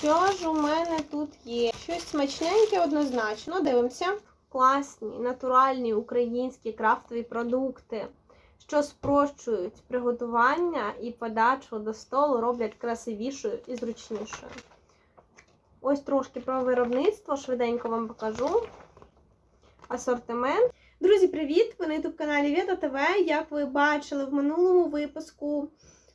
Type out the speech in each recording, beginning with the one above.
Що ж у мене тут є? Щось смачненьке однозначно. Дивимося. Класні, натуральні українські крафтові продукти, що спрощують приготування і подачу до столу, роблять красивішою і зручнішою. Ось трошки про виробництво, швиденько вам покажу. Асортимент. Друзі, привіт! Ви на youtube каналі Віта ТВ. Як ви бачили в минулому випуску,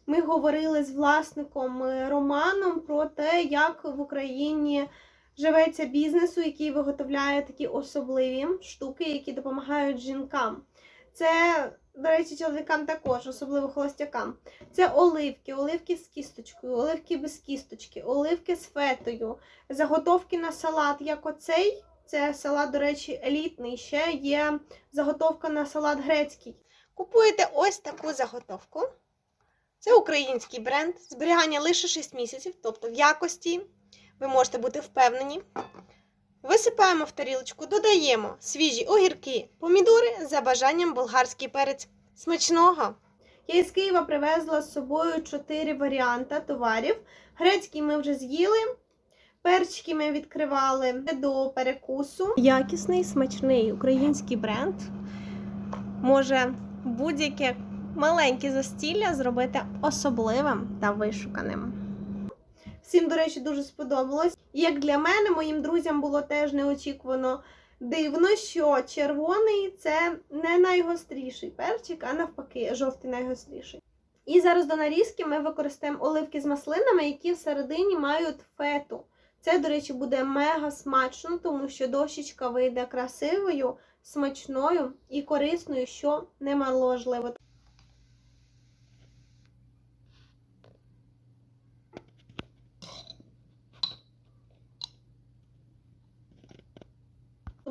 ми говорили з власником е, Романом про те, як в Україні живеться бізнесу, який виготовляє такі особливі штуки, які допомагають жінкам. Це, до речі, чоловікам також, особливо холостякам. Це оливки, оливки з кісточкою, оливки без кісточки, оливки з фетою, заготовки на салат, як оцей. Це салат, до речі, елітний. Ще є заготовка на салат грецький. Купуєте ось таку заготовку. Це український бренд. Зберігання лише 6 місяців, тобто в якості ви можете бути впевнені. Висипаємо в тарілочку, додаємо свіжі огірки, помідори за бажанням болгарський перець. Смачного! Я із Києва привезла з собою 4 варіанти товарів. Грецький ми вже з'їли. Перчики ми відкривали до перекусу. Якісний, смачний український бренд може будь-яке маленьке застілля зробити особливим та вишуканим. Всім, до речі, дуже сподобалось. Як для мене, моїм друзям було теж неочікувано дивно, що червоний це не найгостріший перчик, а навпаки, жовтий найгостріший. І зараз до нарізки ми використаємо оливки з маслинами, які всередині мають фету. Це, до речі, буде мега смачно, тому що дощечка вийде красивою, смачною і корисною, що немаложливо.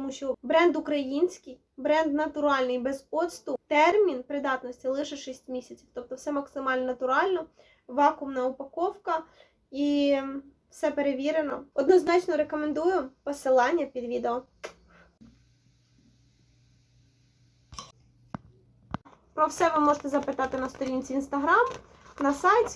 Тому що бренд український, бренд натуральний, без оцту, термін придатності лише 6 місяців. Тобто все максимально натурально, вакуумна упаковка і все перевірено. Однозначно рекомендую посилання під відео. Про все ви можете запитати на сторінці Instagram, на сайті.